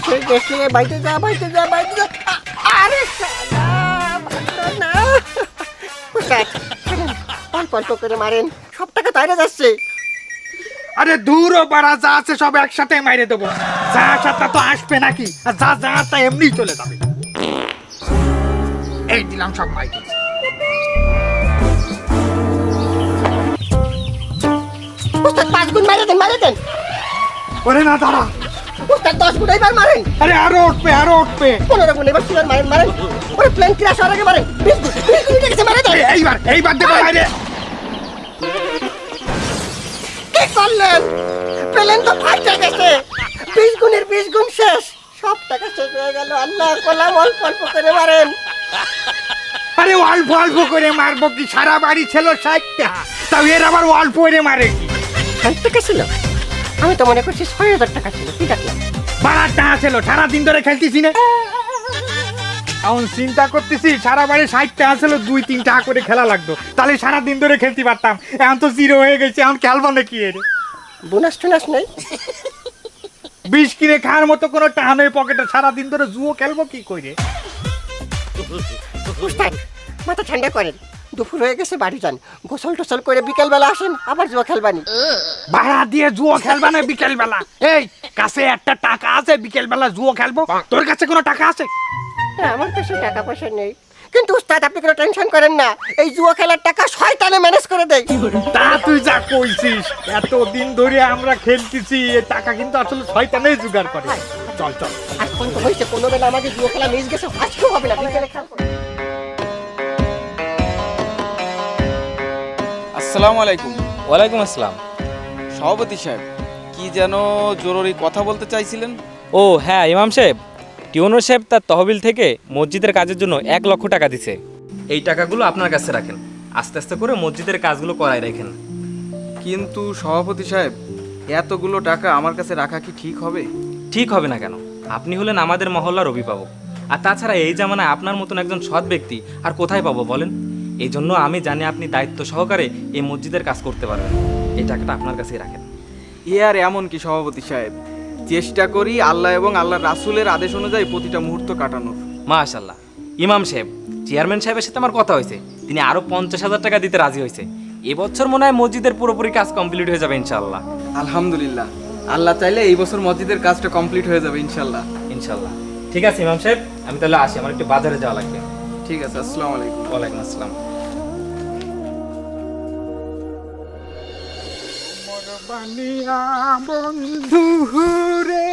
এসে গেছে বাইতে যা বাইতে যা বাইতে যা। আরে না অল্প অল্প করে মারেন? সব টাকা তাইরে যাচ্ছে। আরে দূর ও বাড়া যা আছে সব একসাথে মাইরে দেবো। যা সাথে তো আসবে নাকি? আর যা যা তা এমনি চলে যাবে। এই দিলাম সব মাইকে। পাঁচ গুণ মারে দেন মারে দেন। ওরে না দাঁড়া। উস্তাদ দশ গুণ এবার মারেন। আরে আরও উঠবে আরও উঠবে। পনেরো গুণ এবার তুলেন মারেন মারেন। ওরে প্লেন ক্রাশ হওয়ার আগে মারেন। বিশ গুণ বিশ গুণ উঠে মারে এইবার এইবার দেবো মাইরে কি করলেন? প্লেন তো ফাইটে গেছে। বিশ গুণের বিশ গুণ শেষ। সব টাকা শেষ হয়ে গেল। আল্লাহ কলাম অল্প অল্প করে মারেন। আরে অল্প অল্প করে মারবো কি? সারা বাড়ি ছিল ষাটটা। তাও এর আবার অল্প করে মারে কি? ষাট টাকা ছিল? আমি তো মনে করছি ছয় হাজার টাকা ছিল কি ডাকলাম বাড়ার টাকা ছিল সারাদিন ধরে খেলতেছি না। এখন চিন্তা করতেছি সারা বাড়ি ষাট টাকা ছিল দুই তিন টাকা করে খেলা লাগতো। তাহলে সারাদিন ধরে খেলতে পারতাম। এখন তো জিরো হয়ে গেছে এখন খেলব নাকি এর? বোনাস টোনাস নেই? বিষ কিনে খাওয়ার মতো কোনো টাকা নেই পকেটে সারাদিন ধরে জুয়ো খেলব কি করে? মাথা ঠান্ডা করেন। দুপুর হয়ে গেছে বাড়ি যান। গোসল টোসল করে বিকেলবেলা আসেন আবার জুয়া খেলবানি। ভাড়া দিয়ে জুয়া খেলবা না বিকেল বেলা এই কাছে একটা টাকা আছে বিকেল বেলা জুয়ো খেলব। তোর কাছে কোনো টাকা আছে? আমার কাছে টাকা পয়সা নেই। কিন্তু উস্তাদ আপনি কোনো টেনশন করেন না। এই জুয়া খেলার টাকা শয়তানে ম্যানেজ করে দেয়। তা তুই যা কইছিস এতদিন ধরে আমরা খেলতেছি এই টাকা কিন্তু আসলে শয়তানেই জোগাড় করে। চল চল। আজ তো হয়েছে কোনো বেলা আমাকে জুয়া খেলা মিস গেছে আজকেও হবে না বিকেলে খেলব। আসসালামু আলাইকুম। ওয়ালাইকুম আসসালাম। সভাপতি সাহেব কি যেন জরুরি কথা বলতে চাইছিলেন? ও হ্যাঁ ইমাম সাহেব। টিউনোর সাহেব তার তহবিল থেকে মসজিদের কাজের জন্য এক লক্ষ টাকা দিছে। এই টাকাগুলো আপনার কাছে রাখেন। আস্তে আস্তে করে মসজিদের কাজগুলো করাই রাখেন। কিন্তু সভাপতি সাহেব এতগুলো টাকা আমার কাছে রাখা কি ঠিক হবে? ঠিক হবে না কেন? আপনি হলেন আমাদের মহল্লার অভিভাবক। আর তাছাড়া এই জামানায় আপনার মতন একজন সৎ ব্যক্তি আর কোথায় পাবো বলেন? এই জন্য আমি জানি আপনি দায়িত্ব সহকারে এই মসজিদের কাজ করতে পারবেন। এই টাকাটা আপনার কাছেই রাখেন। এ আর এমন কি সভাপতি সাহেব? চেষ্টা করি আল্লাহ এবং আল্লাহ রাসুলের আদেশ অনুযায়ী প্রতিটা মুহূর্ত কাটানোর। মাশাল্লাহ ইমাম সাহেব চেয়ারম্যান সাহেবের সাথে আমার কথা হয়েছে। তিনি আরও পঞ্চাশ হাজার টাকা দিতে রাজি হয়েছে। এবছর মনে হয় মসজিদের পুরোপুরি কাজ কমপ্লিট হয়ে যাবে ইনশাল্লাহ আলহামদুলিল্লাহ। আল্লাহ চাইলে এই বছর মসজিদের কাজটা কমপ্লিট হয়ে যাবে ইনশাল্লাহ ইনশাল্লাহ ঠিক আছে ইমাম সাহেব আমি তাহলে আসি আমার একটু বাজারে যাওয়া লাগবে। ঠিক আছে আসসালামু আলাইকুম। ওয়ালাইকুম আসসালাম। বানিয়া বন্ধু রে।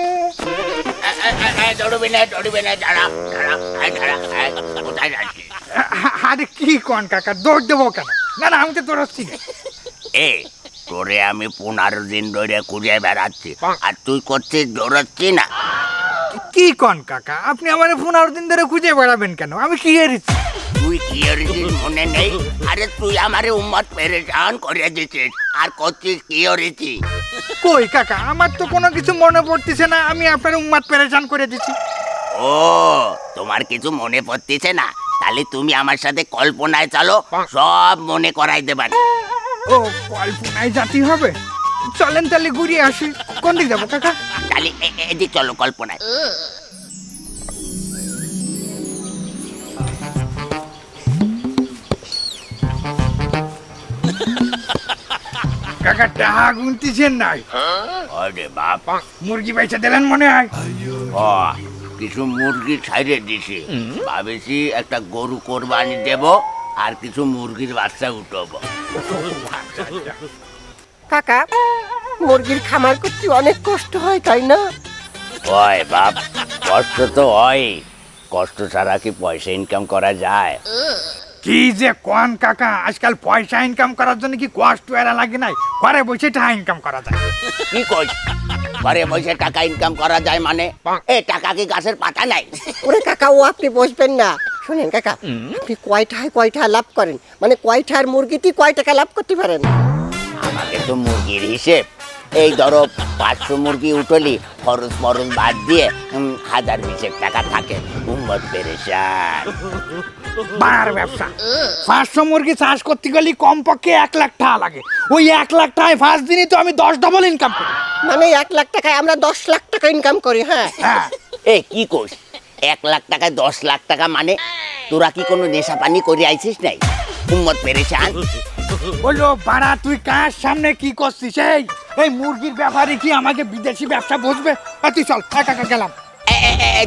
দৌড়বি না দৌড়বি না দাঁড়া কোথায় আরে কি কন কাকা দৌড় দেবো কেন? না না আমি তো দৌড়াচ্ছি এ তোরে আমি পনেরো দিন ধরে খুঁজে বেড়াচ্ছি আর তুই করছিস দৌড়াচ্ছি না। কি কন কাকা আপনি আমার পনেরো দিন ধরে খুঁজে বেড়াবেন কেন? আমি কি এরিছি তুই কি মনে নেই? আরে তুই আমারে উম্মত পেরেশান করে দিছিস। আর করছিস কি কই কাকা আমার তো কোনো কিছু মনে পড়তেছে না আমি আপনার উম্মাদ পেরেশান করে দিচ্ছি ও তোমার কিছু মনে পড়তেছে না? তাহলে তুমি আমার সাথে কল্পনায় চলো সব মনে করাই দেবার ও কল্পনায় জাতি হবে? চলেন তাহলে ঘুরিয়ে আসি। কোন দিক যাব কাকা? তাহলে এদিক চলো কল্পনায়। কাকা টাহা গুনতেছেন নাই। আরে বাপ। মুরগি পয়সা দিলেন মনে হয়? ও কিছু মুরগি ছাইড়ে দিছি। ভাবেছি একটা গরু কোরবানি দেব আর কিছু মুরগির বাচ্চা উঠবো। কাকা মুরগির খামার করতে অনেক কষ্ট হয় তাই না? ওই বাপ কষ্ট তো হয়। কষ্ট ছাড়া কি পয়সা ইনকাম করা যায়? কি যে কোন কাকা আজকাল পয়সা ইনকাম করার জন্য কি কষ্ট এরা লাগে নাই? ঘরে বসে টাকা ইনকাম করা যায়। কি কই ঘরে বসে টাকা ইনকাম করা যায় মানে? এ টাকা কি গাছের পাতা নাই? ওরে কাকা ও আপনি বসবেন না। শুনেন কাকা আপনি কয়টায় কয়টা লাভ করেন? মানে কয়টার মুরগিতে কয় টাকা লাভ করতে পারেন? আমাকে তো মুরগির হিসেব। এই ধরো পাঁচশো মুরগি উঠলি খরচ মরচ বাদ দিয়ে হাজার বিশেক টাকা থাকে। উম্মত পেরেশান। বার ব্যবসা। পাঁচশো মুরগি চাষ করতে গেলে কমপক্ষে এক লাখ টাকা লাগে। ওই এক লাখ টাকায় ফার্স্ট দিনই তো আমি দশ ডবল ইনকাম করি। মানে এক লাখ টাকায় আমরা দশ লাখ টাকা ইনকাম করি হ্যাঁ? হ্যাঁ। এ কি কোস এক লাখ টাকায় দশ লাখ টাকা মানে তোরা কি কোনো নেশা পানি করে আইছিস নাই? উম্মত পেরেছান বলল বাড়া তুই কার সামনে কি করছিস? এই এই মুরগির ব্যাপারে কি আমাকে বিদেশি ব্যবসা বসবে? তুই চল একা গেলাম।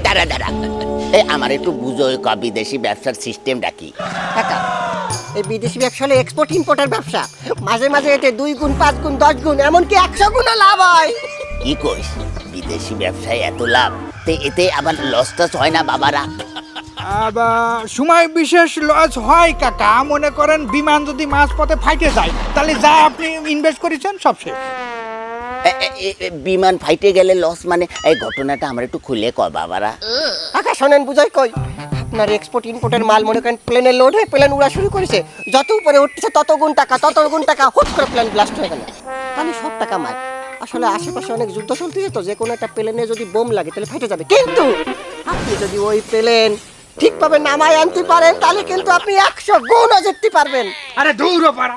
দাঁড়া দাঁড়া। এ আমার একটু বুঝো ক- বিদেশি ব্যবসার সিস্টেমটা কি? কাকা এই বিদেশি ব্যবসা হলো এক্সপোর্ট ইম্পোর্টের ব্যবসা। মাঝে মাঝে এতে দুই গুণ পাঁচ গুণ দশ গুণ এমনকি একশো গুণও লাভ হয়। কি কইস? বিদেশি ব্যবসায় এত লাভ? তে এতে আবার লস টস হয় না বাবারা? আবার সময় বিশেষ লস হয় কাকা। মনে করেন বিমান যদি মাঝ পথে ফাইটে যায় তাহলে যা আপনি ইনভেস্ট করেছেন সব শেষ। বিমান ফাইটে গেলে লস মানে এই ঘটনাটা আমার একটু খুলে ক বাবারা। কাকা শোনেন বুঝাই কই আপনার এক্সপোর্ট ইম্পোর্টের মাল মনে করেন প্লেনে লোড হয়ে প্লেন উড়া শুরু করেছে যত উপরে উঠছে তত গুণ টাকা তত গুণ টাকা হুট করে প্লেন ব্লাস্ট হয়ে গেল। তাহলে সব টাকা মার আসলে আশেপাশে অনেক যুদ্ধ চলতেছে তো যে কোনো একটা প্লেনে যদি বোম লাগে তাহলে ফেটে যাবে। কিন্তু আপনি যদি ওই প্লেন ঠিকভাবে নামায় আনতে পারেন তাহলে কিন্তু আপনি একশো গুণও জিততে পারবেন। আরে দৌড়ো পারা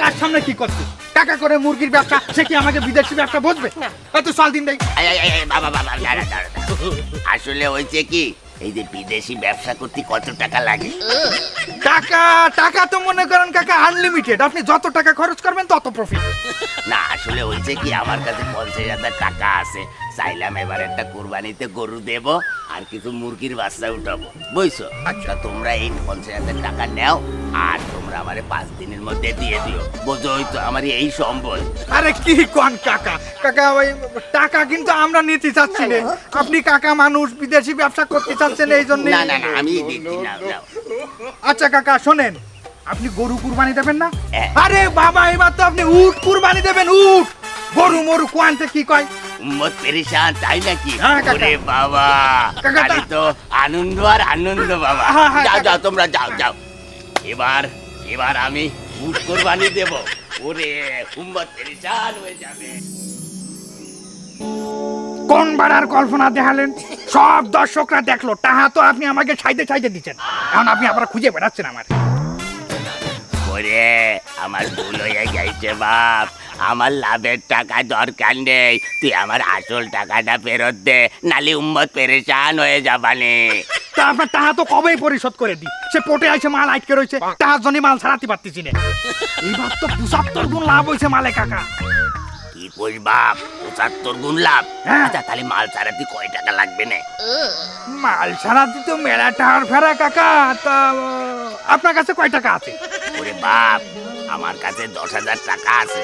কার সামনে কি করছিস? টাকা করে মুরগির ব্যবসা সে কি আমাকে বিদেশি ব্যবসা বসবে না। এত সাল দিন দেয়। বাবা বাবা দাঁড়া দাঁড়া। আসলে হয়েছে কি এই যে বিদেশি ব্যবসা করতে কত টাকা লাগে? টাকা টাকা তো মনে করেন কাকা আনলিমিটেড আপনি যত টাকা খরচ করবেন তত প্রফিট না আসলে হয়েছে কি আমার কাছে পঞ্চাশ হাজার টাকা আছে। চাইলাম এবার একটা কোরবানিতে গরু দেব আর কিছু মুরগির বাচ্চা উঠাবো। বুঝছ? আচ্ছা। তোমরা এই পঞ্চাশ হাজার টাকা নাও আর তোমরা আমারে পাঁচ দিনের মধ্যে দিয়ে দিও। বোঝোই তো আমার এই সম্বল। আরে কি কোন কাকা? কাকা ওই টাকা কিন্তু আমরা নিতে চাচ্ছি না। আপনি কাকা মানুষ বিদেশি ব্যবসা করতে চাচ্ছেন এই জন্য? না না না আমি দিচ্ছি না নাও। আচ্ছা কাকা শোনেন। আপনি গরু কুরবানি দেবেন না? হ্যাঁ। আরে বাবা এবার তো আপনি উট কুরবানি দেবেন উট। গরু মরু কোয়ান্তে কি কয়? উম্মত পেরেশান তাই নাকি? হ্যাঁ, ওরে বাবা। তাহলে তো আনন্দ আর আনন্দ বাবা। হ্যাঁ, হ্যাঁ, যাও যাও তোমরা যাও যাও। এবার এবার আমি উট কোরবানি দেব। ওরে উম্মত পেরেশান হয়ে যাবে। কোন বাড়ার কল্পনা দেখালেন? সব দর্শকরা দেখল তাহা তো আপনি আমাকে ছাইতে ছাইতে দিচ্ছেন। এখন আপনি আবার খুঁজে বেড়াচ্ছেন আমার। ওরে আমার ভুল হয়ে গেছে বাপ। আমার লাভের টাকা দরকার নেই। তুই আমার আসল টাকাটা ফেরত দে নালে উম্মত পেরেশান হয়ে যাবানে তা আপনার টাহা তো কবেই পরিশোধ করে দি সে পটে আছে মাল আটকে রয়েছে তাহার জন্য মাল ছাড়াতে পারতেছি না। এইবার তো পঁচাত্তর গুণ লাভ হয়েছে মালে কাকা। কি কইস বাপ পঁচাত্তর গুণ লাভ? হ্যাঁ। আচ্ছা তাহলে মাল ছাড়াতে কয় টাকা লাগবে না? মাল ছাড়াতে তো মেলা টাকার ফেরা কাকা তা আপনার কাছে কয় টাকা আছে? ওরে বাপ আমার কাছে দশ হাজার টাকা আছে।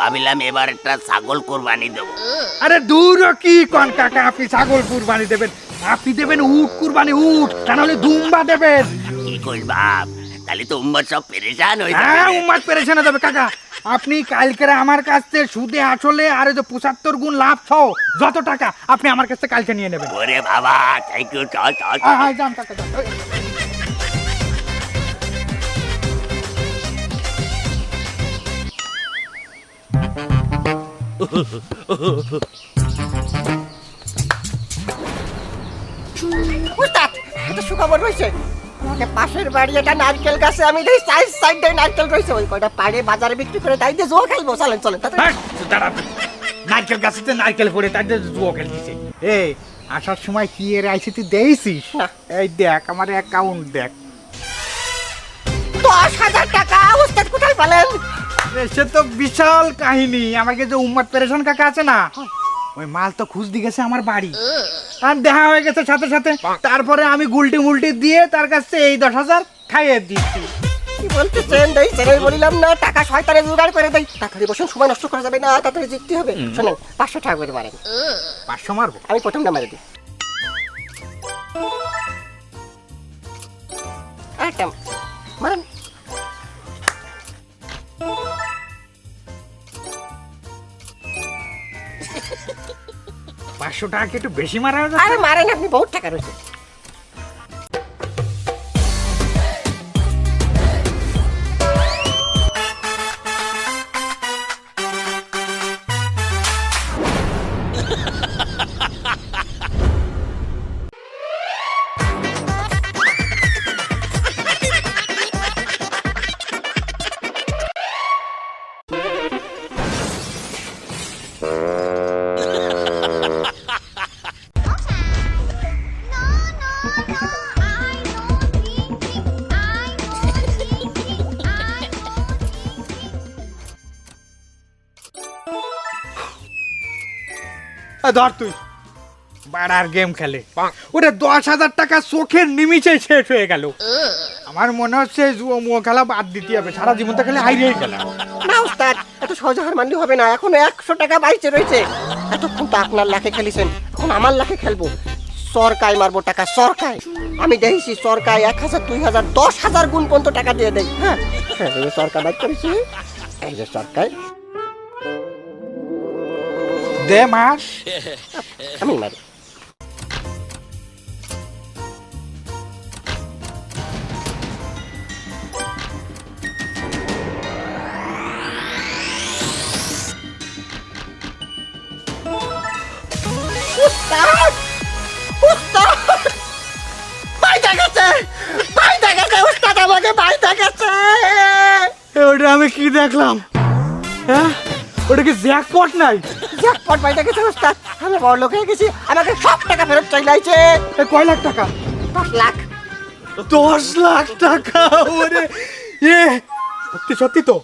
ভাবিলাম এবার একটা ছাগল কোরবানি দেবো। আরে দূর কি কন কাকা আপনি ছাগল কুরবানি দেবেন। আপনি দেবেন উট কুরবানি উট তা নাহলে দুম্বা দেবেন। কি কইস বাপ তাহলে তো উম্মত সব পেরেশান হয়ে হ্যাঁ যাবে উম্মাদ পেরেছানে যাবে কাকা। আপনি কালকেরে আমার কাছ থেকে সুদে আসলে আর এই যে পঁচাত্তর গুণ লাভ সহ যত টাকা আপনি আমার কাছ থেকে কালকে নিয়ে নেবেন। ওরে বাবা থ্যাংক ইউ চল চল হ্যাঁ, হ্যাঁ, যান কাকা যান। ওই, উস্তাদ এটা সুখবর রয়েছে আমাকে পাশের বাড়ি একটা নারকেল গাছে আমি দেখি সাইড সাইডে নারকেল রয়েছে ওই কয়টা পাড়ে বাজারে বিক্রি করে তাই দিয়ে জোয়া খেলব। চলেন চলেন তাড়াতাড়ি। নারকেল গাছেতে নারকেল পড়ে তাই জুয়ো খেলতেছে। এই আসার সময় কি এর আইসি তুই দেখছিস এই দেখ আমার অ্যাকাউন্ট দেখ। দশ হাজার টাকা উস্তাদ কোথায় পেলেন? সে তো বিশাল কাহিনী। আমাকে যে উম্মাদ পেরেশান কাকা আছে না ওই মাল তো খুঁজ দিয়ে গেছে আমার বাড়ি। আর দেখা হয়ে গেছে সাথে সাথে। তারপরে আমি গুলটি মুলটি দিয়ে তার কাছে এই দশ হাজার খাইয়ে দিচ্ছি। কি বলতেছেন দেই সেটাই বলিলাম না। টাকা শয়তানে জোগাড় করে দেই। তাড়াতাড়ি বসুন সময় নষ্ট করা যাবে না। তাড়াতাড়ি জিততে হবে। শোনেন পাঁচশো টাকা করে মারেন। পাঁচশো মারবো? আমি প্রথমটা মারি দিই। আরেকটা মারেন। পাঁচশো টাকা একটু বেশি মারা আরে মারেন আপনি বহুত টাকা রয়েছে। ধর তুই। বাড়ার গেম খেলে। ওটা দশ হাজার টাকা চোখের নিমিষে শেষ হয়ে গেল। আমার মনে হচ্ছে জুয়ো মুয়ো খেলা বাদ দিতে হবে। সারা জীবন তো খেলে হাইরেই গেল। না উস্তাদ এত সহজে হার মানলে হবে না। এখন একশো টাকা বাইচে রয়েছে। এতক্ষণ তো আপনার লাখে খেলিছেন। এখন আমার লাখে খেলব। সরকায় মারবো টাকা সরকায়। আমি দেখেছি সরকায় এক হাজার দুই হাজার দশ হাজার গুণ পর্যন্ত টাকা দিয়ে দেয়। হ্যাঁ হ্যাঁ, সরকার বাইক করেছি এই যে সরকার দে মাস আমি মারি উস্তাদ! উস্তাদ! বাইরে গেছে! বাইরে গেছে! উস্তাদ আমাকে বাইরে গেছে! ওটা আমি কি দেখলাম হ্যাঁ ওটা কি জ্যাকপট নাই জ্যাকপট বাইরে গেছে, উস্তাদ। আমি বড় লোক হয়ে গেছি আমাকে সব টাকা ফেরত চাইলাইছে এ, কয় লাখ টাকা দশ লাখ দশ লাখ টাকা ওরে এ সত্যি সত্যি তো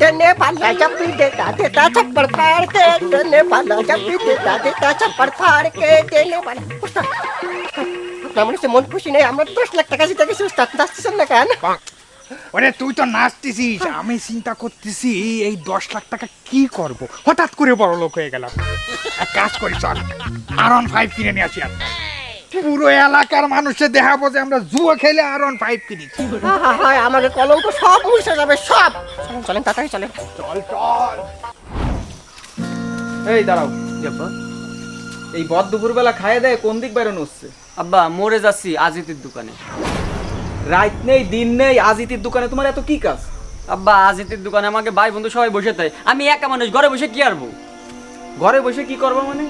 देने वाला जब भी देता देता छप्पड़ फाड़ के देने वाला जब भी देता देता छप्पड़ फाड़ के देने वाला उस्ताद আপনার মনে হচ্ছে মন খুশি নেই আমরা দশ লাখ টাকা জিতে গেছি উস্তাদ যাচ্ছেন না কেন ওরে তুই তো নাচতেছিস আমি চিন্তা করতেছি এই দশ লাখ টাকা কি করব? হঠাৎ করে বড় লোক হয়ে গেলাম। এক কাজ করি চল। আর অন ফাইভ কিনে নিয়ে আসি আর। পুরো এলাকার মানুষে দেখাবো যে আমরা জুয়ো খেলে আর অন ফাইভ হা আমাকে কলঙ্ক সব মুছে যাবে সব। চলেন চলেন তাড়াতাড়ি চলেন। চল চল। এই দাঁড়াও। এই বদ দুপুরবেলা খাইয়ে দেয় কোন দিক বেরোনো হচ্ছে আব্বা মরে যাচ্ছি আজিতের দোকানে। রাত নেই দিন নেই আজিতির দোকানে তোমার এত কি কাজ? আব্বা আজিতের দোকানে আমাকে ভাই বন্ধু সবাই বসে থাকে আমি একা মানুষ ঘরে বসে কি আরবো ঘরে বসে কি করব মানে?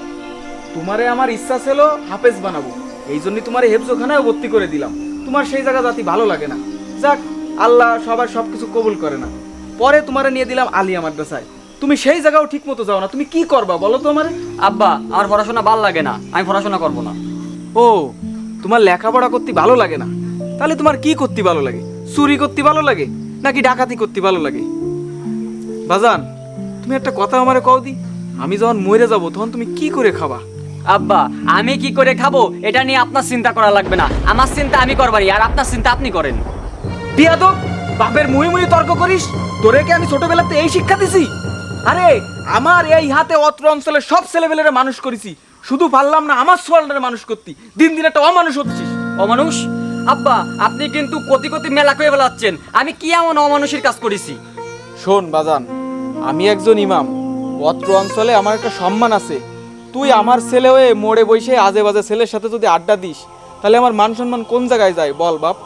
তোমারে আমার ইচ্ছা ছিল হাফেজ বানাবো। এই জন্য তোমার হেফজোখানায় ভর্তি করে দিলাম। তোমার সেই জায়গা জাতি ভালো লাগে না। যাক আল্লাহ সবার সব কিছু কবুল করে না। পরে তোমারে নিয়ে দিলাম আলিয়া মাদ্রাসায়। তুমি সেই জায়গাও ঠিক মতো যাও না। তুমি কি করবা বলো তো আমারে? আব্বা আমার পড়াশোনা ভালো লাগে না। আমি পড়াশোনা করব না। ও তোমার লেখাপড়া করতে ভালো লাগে না? তাহলে তোমার কি করতে ভালো লাগে? চুরি করতে ভালো লাগে? নাকি ডাকাতি করতে ভালো লাগে? বাজান তুমি একটা কথা আমারে কও দি। আমি যখন মরে যাব তখন তুমি কি করে খাবা? আব্বা আমি কি করে খাব? এটা নিয়ে আপনার চিন্তা করা লাগবে না। আমার চিন্তা আমি করবারই আর আপনার চিন্তা আপনি করেন। বিয়াদব বাপের মুই মুই তর্ক করিস? তোরে কি আমি ছোটবেলাতে এই শিক্ষা দিছি? আরে আমার এই হাতে অত্র অঞ্চলের সব ছেলেবেলেরা মানুষ করেছি। শুধু পারলাম না আমার সোয়ালটারে মানুষ করতি। দিন দিন একটা অমানুষ হচ্ছিস। অমানুষ? আব্বা আপনি কিন্তু কোটি কোটি মেলা করে বেলাচ্ছেন আমি কি এমন অমানুষের কাজ করেছি? শোন বাজান আমি একজন ইমাম। অত্র অঞ্চলে আমার একটা সম্মান আছে। তুই আমার ছেলে হয়ে মোড়ে বসে আজে বাজে ছেলের সাথে যদি আড্ডা দিস তাহলে আমার মান সম্মান কোন জায়গায় যায় বল বাপ?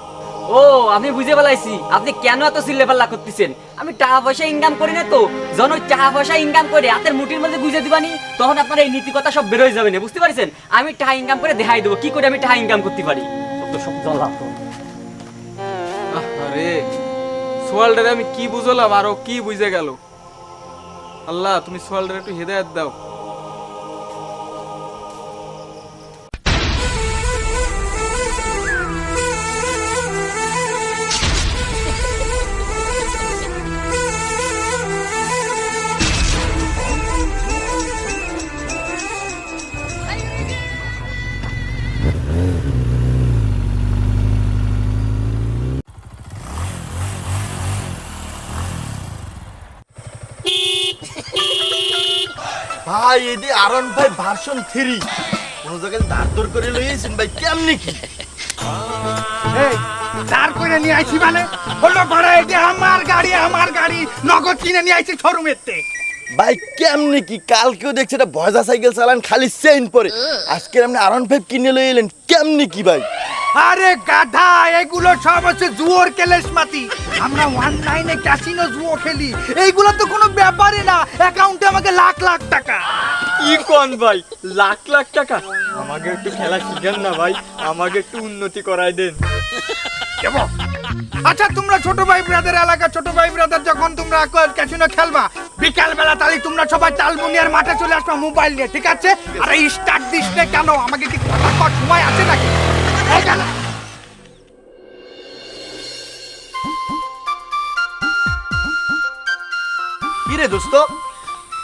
ও আমি বুঝে পেলাইছি আপনি কেন এত সিলেপাল্লা করতেছেন? আমি টাকা পয়সা ইনকাম করি না তো। যখন ওই টাকা পয়সা ইনকাম করে হাতের মুঠির মধ্যে বুঝে দিবানি তখন আপনার এই নীতি কথা সব বেরোয় যাবে না বুঝতে পারছেন? আমি টাকা ইনকাম করে দেখাই দেবো কি করে আমি টাকা ইনকাম করতে পারি? সব আরে সোয়ালটারে আমি কি বুঝলাম, আরও কি বুঝে গেল? আল্লাহ, তুমি সোয়ালটারে একটু হেদায়ত দাও। ভাই এটি আরন ভাই, ভার্সন থ্রি। কোন জায়গায় দাঁড় দর করে লইয়েছেন ভাই, কেমনি কি? এই দাঁড় করে নিয়ে আইছি মানে? হলো ভাড়া এটি আমার গাড়ি আমার গাড়ি নগদ কিনে নিয়ে আইছি শোরুমের তে ভাই কেমনি কি? কালকেও দেখছি এটা ভয়জা সাইকেল চালান খালি চেইন পরে। আজকে আপনি আরন ফাইভ কিনে লই এলেন কেমনি কি ভাই? আরে গাধা এগুলো সব হচ্ছে জুয়োর কেলেশমাতি আমরা অনলাইনে ক্যাসিনো জুয়ো খেলি। এইগুলো তো কোনো ব্যাপারই না। অ্যাকাউন্টে আমাকে লাখ লাখ টাকা। কি কোন ভাই? লাখ লাখ টাকা? আমাকে একটু খেলা শিখান না ভাই আমাকে একটু উন্নতি করাই দেন। দেবো আচ্ছা তোমরা ছোট ভাই ব্রাদার এলাকা ছোট ভাই ব্রাদার যখন তোমরা ক্যাসিনো খেলবা বিকাল বেলা তাহলে তোমরা সবাই তালবুনিয়ার মাঠে চলে আসবা মোবাইল নিয়ে ঠিক আছে? আর এই স্টার্ট দিস নে কেন? আমাকে কি কথা কর সময় আছে নাকি? এই গেল। কি রে দোস্ত?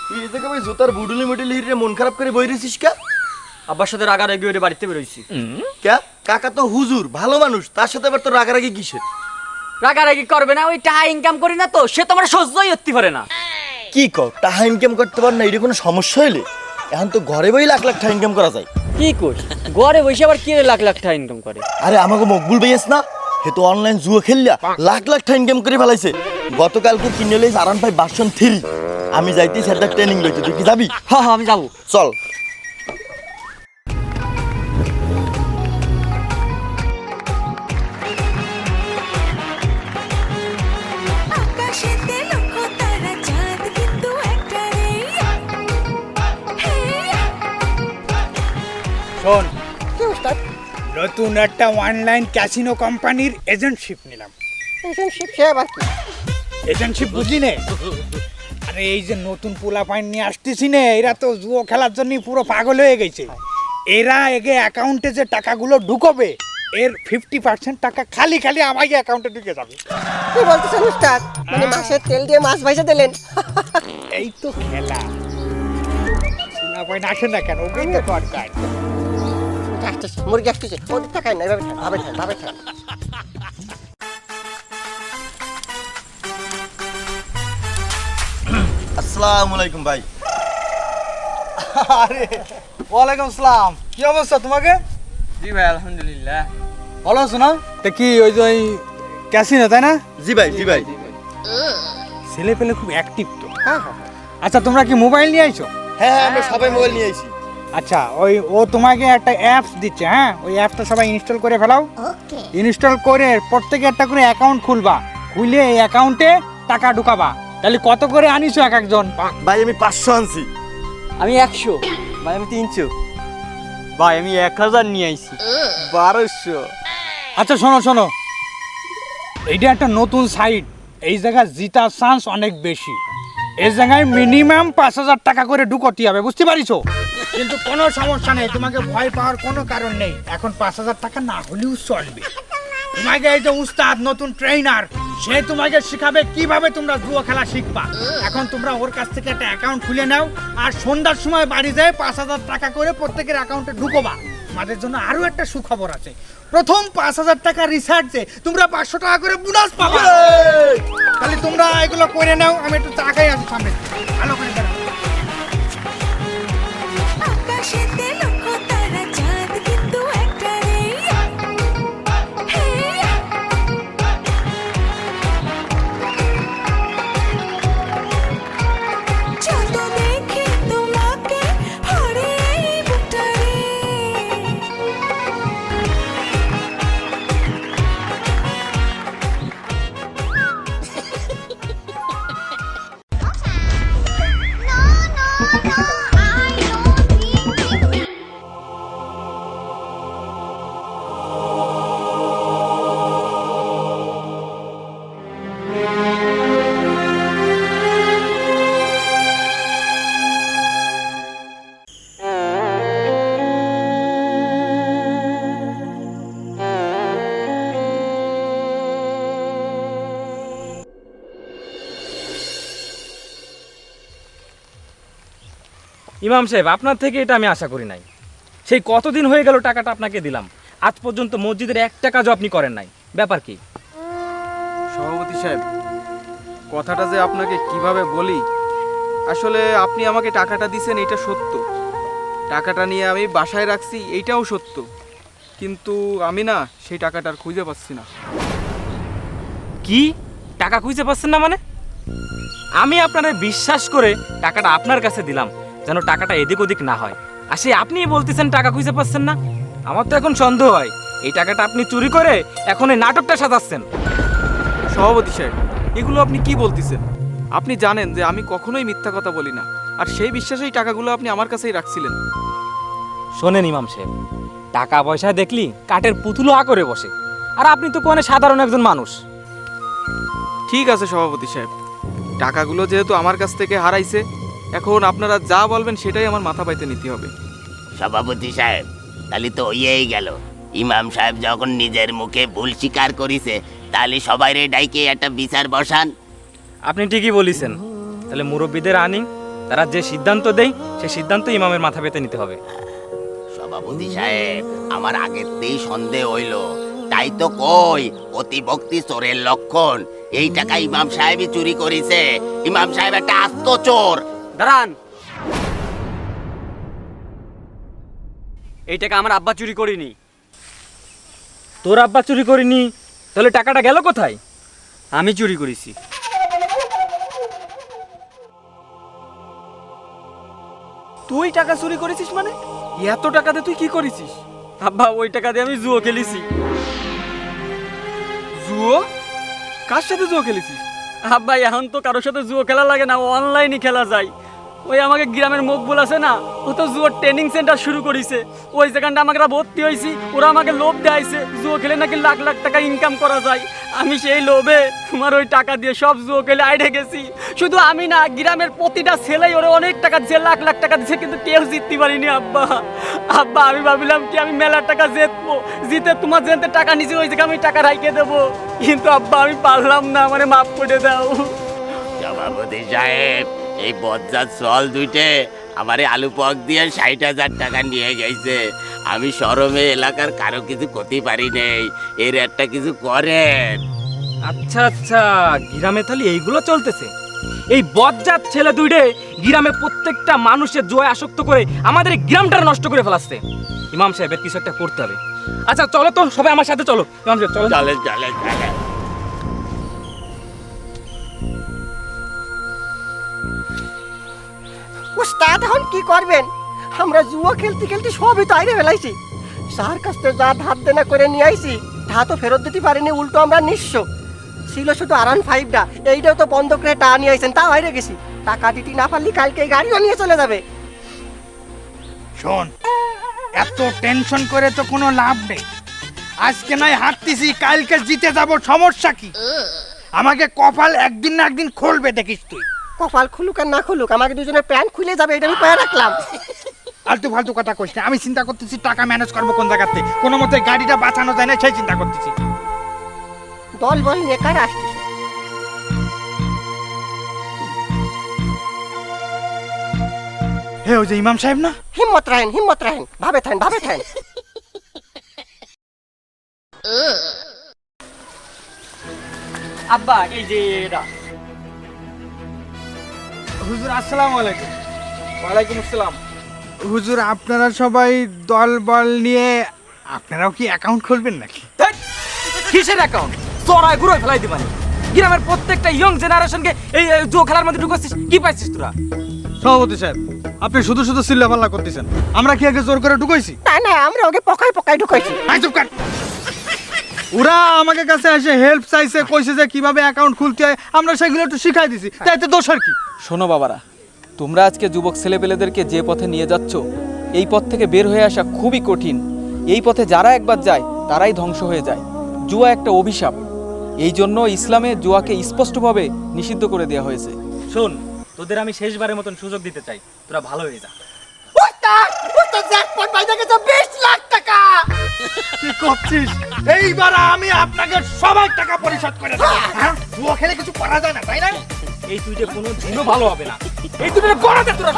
তুই ওই জুতার বুডুলি মুডুলি হিরে মন খারাপ করে বই রেছিস কা? আব্বার সাথে রাগারাগি ওরে বাড়িতে বেরোইছি। ক্যা কাকা তো হুজুর ভালো মানুষ তার সাথে আবার তোর রাগারাগি কিসের? রাগারাগি করবে না ওই টাকা ইনকাম করি না তো সে তোমার সহ্যই করতে পারে না। কি কর টাকা ইনকাম করতে পার না এটা কোনো সমস্যা হইলে? এখন তো ঘরে বই লাখ লাখ টাকা ইনকাম করা যায়। কি কর ঘরে বসে আবার কি লাখ লাখ টাকা ইনকাম করে? আরে আমাকে মকবুল ভাইয়াস না হে তো অনলাইন জুয়া খেললা লাখ লাখ টাকা ইনকাম করে ফেলাইছে। গতকালকে কিনে লইস আরান ভাই বাসন থ্রি। আমি যাইতে সেটা ট্রেনিং লইতে তুই কি যাবি? হ্যাঁ হ্যাঁ আমি যাব। চল। শোন কি উস্তাদ? নতুন একটা অনলাইন ক্যাসিনো কোম্পানির এজেন্টশিপ নিলাম। রিলেশনশিপ সে আবার কি? এজেন্টশিপ বুঝলি নে? আরে এই যে নতুন পোলা পাইন নিয়ে আসতেছি নে এরা তো জুয়ো খেলার জন্য পুরো পাগল হয়ে গেছে। এরা এগে অ্যাকাউন্টে যে টাকাগুলো ঢুকবে এর ফিফটি পার্সেন্ট টাকা খালি খালি আমাকে অ্যাকাউন্টে ঢুকে যাবে। কি বলতেছেন উস্তাদ? মানে মাছের তেল দিয়ে মাছ ভাইজা দিলেন? এই তো খেলা। পাইন আসে না কেন? ওকেই তো দরকার আসতেছে মুরগি আসতেছে। ওদের টাকায় না এভাবে ভাবে থাক ভাবে থাক আসসালামু আলাইকুম ভাই। আরে ওয়ালাইকুম আসসালাম। কি অবস্থা তোমাকে? জি ভাই আলহামদুলিল্লাহ। ভালো আছো না? তা কি ওই যে ওই ক্যাসিনো তাই না? জি ভাই জি ভাই। ছেলে পেলে খুব অ্যাক্টিভ তো। হ্যাঁ হ্যাঁ। আচ্ছা তোমরা কি মোবাইল নিয়ে আইছো? হ্যাঁ হ্যাঁ আমরা সবাই মোবাইল নিয়ে আইছি। আচ্ছা ওই ও তোমাকে একটা অ্যাপস দিচ্ছে হ্যাঁ? ওই অ্যাপটা সবাই ইনস্টল করে ফেলাও। ওকে ইনস্টল করে প্রত্যেকে একটা করে অ্যাকাউন্ট খুলবা। খুলে এই অ্যাকাউন্টে টাকা ঢুকাবা। তাহলে কত করে আনিছো এক একজন? ভাই আমি পাঁচশো আনছি। আমি একশো। ভাই আমি তিনশো। ভাই আমি এক হাজার নিয়ে আইছি। বারোশো। আচ্ছা শোনো শোনো। এইটা একটা নতুন সাইট এই জায়গায় জিতার চান্স অনেক বেশি। এই জায়গায় মিনিমাম পাঁচ হাজার টাকা করে ঢুকতে হবে বুঝতে পারিছো? কিন্তু কোনো সমস্যা নেই তোমাকে ভয় পাওয়ার কোনো কারণ নেই। এখন পাঁচ হাজার টাকা না হলেও চলবে। তোমাকে এই যে উস্তাদ নতুন ট্রেনার সে তোমাকে শিখাবে কীভাবে তোমরা জুয়া খেলা শিখবা। এখন তোমরা ওর কাছ থেকে একটা অ্যাকাউন্ট খুলে নাও আর সন্ধ্যার সময় বাড়ি যায় পাঁচ হাজার টাকা করে প্রত্যেকের অ্যাকাউন্টে ঢুকোবা। আমাদের জন্য আরও একটা সুখবর আছে। প্রথম পাঁচ হাজার টাকা রিসার্চে তোমরা পাঁচশো টাকা করে বোনাস পাবা। তাহলে তোমরা এগুলো করে নাও আমি একটু টাকাই আছি সামনে। ভালো করে দাঁড়াও। ইমাম সাহেব আপনার থেকে এটা আমি আশা করি নাই। সেই কতদিন হয়ে গেল টাকাটা আপনাকে দিলাম আজ পর্যন্ত মসজিদের একটা কাজও আপনি করেন নাই। ব্যাপার কি? সভাপতি সাহেব কথাটা যে আপনাকে কীভাবে বলি আসলে আপনি আমাকে টাকাটা দিছেন এটা সত্য। টাকাটা নিয়ে আমি বাসায় রাখছি এইটাও সত্য। কিন্তু আমি না সেই টাকাটা আর খুঁজে পাচ্ছি না। কি? টাকা খুঁজে পাচ্ছেন না মানে? আমি আপনারা বিশ্বাস করে টাকাটা আপনার কাছে দিলাম। যেন টাকাটা এদিক ওদিক না হয়। আর সে আপনিই বলতেছেন টাকা খুঁজে পাচ্ছেন না। আমার তো এখন সন্দেহ হয়। এই টাকাটা আপনি চুরি করে এখন এই নাটকটা সাজাচ্ছেন। সভাপতি সাহেব এগুলো আপনি কি বলতেছেন? আপনি জানেন যে আমি কখনোই মিথ্যা কথা বলি না। আর সেই বিশ্বাসেই টাকাগুলো আপনি আমার কাছেই রাখছিলেন। শোনেন ইমাম সাহেব টাকা পয়সা দেখলি কাঠের পুতুলো আ করে বসে। আর আপনি তো কোনে সাধারণ একজন মানুষ। ঠিক আছে সভাপতি সাহেব টাকাগুলো যেহেতু আমার কাছ থেকে হারাইছে এখন আপনারা যা বলবেন সেটাই আমার মাথা পাইতে নিতে হবে। সভাপতি সাহেব তাহলে তো হইয়াই গেল। ইমাম সাহেব যখন নিজের মুখে ভুল স্বীকার করিছে তাহলে সবাই রে ডাইকে একটা বিচার বসান। আপনি ঠিকই বলেছেন। তাহলে মুরব্বীদের আনি তারা যে সিদ্ধান্ত দেয় সেই সিদ্ধান্ত ইমামের মাথা পেতে নিতে হবে। সভাপতি সাহেব আমার আগেতেই সন্দেহ হইল। তাই তো কই অতিভক্তি চোরের লক্ষণ। এই টাকা ইমাম সাহেবই চুরি করেছে। ইমাম সাহেব একটা আস্ত চোর দাঁড়ান। এই টাকা আমার আব্বা চুরি করিনি। তোর আব্বা চুরি করিনি, তাহলে টাকাটা গেল কোথায়? আমি চুরি করেছি। তুই টাকা চুরি করেছিস মানে? এত টাকাতে তুই কি করেছিস? আব্বা, ওই টাকা দিয়ে আমি জুয়ো খেলেছি। জুয়ো? কার সাথে জুয়ো খেলেছিস? আব্বা, এখন তো কারোর সাথে জুয়ো খেলা লাগে না অনলাইনে খেলা যায়। ওই আমাকে গ্রামের মুখ আছে না, ও তো জুয়োর ট্রেনিং সেন্টার শুরু করেছে। ওই যেখানটা আমাকে ভর্তি হয়েছি, ওরা আমাকে লোভ দেয়াইছে, জুয়ো খেলে নাকি লাখ লাখ টাকা ইনকাম করা যায়। আমি সেই লোভে তোমার ওই টাকা দিয়ে সব জুয়ো খেলে আইডে গেছি। শুধু আমি না, গ্রামের প্রতিটা ছেলেই ওরা অনেক টাকা দিচ্ছে লাখ লাখ টাকা দিচ্ছে কিন্তু কেউ জিততে পারিনি, আব্বা। আব্বা, আমি ভাবিলাম কি আমি মেলা টাকা জিতবো? জিতে তোমার যেতে টাকা নিচে ওই জায়গায় আমি টাকা রাইকে দেবো। কিন্তু আব্বা, আমি পারলাম না মানে মাফ করে দাও। সভাপতি সাহেব এই বজ্জাত চল দুইটে। আমারে আলু পক দিয়ে ষাট হাজার টাকা নিয়ে গেছে। আমি সরমে এলাকার কারও কিছু করতে পারি নেই। এর একটা কিছু করেন। আচ্ছা আচ্ছা গ্রামে তাহলে এইগুলো চলতেছে। এই বজ্জাত ছেলে দুইটে গ্রামে প্রত্যেকটা মানুষের জয় আসক্ত করে আমাদের এই গ্রামটা নষ্ট করে ফেলাচ্ছে। ইমাম সাহেবের কিছু একটা করতে হবে। আচ্ছা চলো তো সবাই আমার সাথে চলো। ইমাম সাহেব চলো। চলে চলে চলে উস্তাদ এখন কি করবেন? আমরা জুয়া খেলতে খেলতে সবই তো আইরে ফেলাইছি। স্যার কাছ থেকে যা ধার দেনা করে নিয়ে আইছি তা তো ফেরত দিতে পারিনি উল্টো আমরা নিঃস্ব। ছিল শুধু আরান ফাইভটা এইটাও তো বন্ধ করে টাকা নিয়ে আইছেন তাও আইরে গেছি। টাকা দিতে না পারলি কালকে গাড়িও নিয়ে চলে যাবে। শোন এত টেনশন করে তো কোনো লাভ নেই। আজকে নয় হাঁটতেছি কালকে জিতে যাব সমস্যা কি? আমাকে কপাল একদিন না একদিন খুলবে দেখিস তুই। কপাল খুলুক আর না খুলুক আমাকে দুজনের প্যান্ট খুলে যাবে এটা আমি পায়ে রাখলাম। আলতু ফালতু কথা কইস না আমি চিন্তা করতেছি টাকা ম্যানেজ করব কোন জায়গাতে। কোনো মতে গাড়িটা বাঁচানো যায় না সেই চিন্তা করতেছি। দল বল নিয়ে কার হে ওই যে ইমাম সাহেব না? হিম্মত রাখেন হিম্মত রাখেন ভাবে থাকেন ভাবে থাকেন। আব্বা এই যে এটা হুজুর আসসালামু আলাইকুম। ওয়ালাইকুম আসসালাম। হুজুর আপনারা সবাই দল বল নিয়ে আপনারাও কি অ্যাকাউন্ট খুলবেন নাকি? কিসের অ্যাকাউন্ট চড়ায় ঘুরে ফেলাই দিবানি গ্রামের প্রত্যেকটা ইয়ং জেনারেশনকে এই এই জুয়ো খেলার মধ্যে ঢুকাচ্ছিস কি পাইছিস তোরা? সভাপতি সাহেব আপনি শুধু শুধু সিল্লা চিল্লাপাল্লা করতেছেন। আমরা কি আগে জোর করে ঢুকাইছি? না না আমরা ওকে পকায় পকায় ঢুকাইছি। আই চুপ কর। ওরা আমাকে কাছে এসে হেল্প চাইছে কইছে যে কীভাবে অ্যাকাউন্ট খুলতে হয়। আমরা সেগুলো একটু শিখাই দিছি। তাই তো দোষ আর কি? শোনো বাবারা তোমরা আজকে যুবক ছেলেপেলেদেরকে যে পথে নিয়ে যাচ্ছ এই পথ থেকে বের হয়ে আসা খুবই কঠিন। এই পথে যারা একবার যায় তারাই ধ্বংস হয়ে যায়। জুয়া একটা অভিশাপ। এই জন্য ইসলামে জুয়াকে স্পষ্টভাবে নিষিদ্ধ করে দেওয়া হয়েছে। শোন তোদের আমি শেষবারের মতন সুযোগ দিতে চাই। তোরা ভালো হয়ে যা। উস্তাদ উস্তাদ জ্যাকপট পাইতে গেছে 20 লাখ টাকা। কি করছিস এইবার আমি আপনাকে সবাই টাকা পরিশোধ করে দেবো হ্যাঁ জুয়া খেলে কিছু করা যায় না তাই না এই তুইটা কোনো দিনও ভালো হবে না এই তুইটা করা যায় তোরা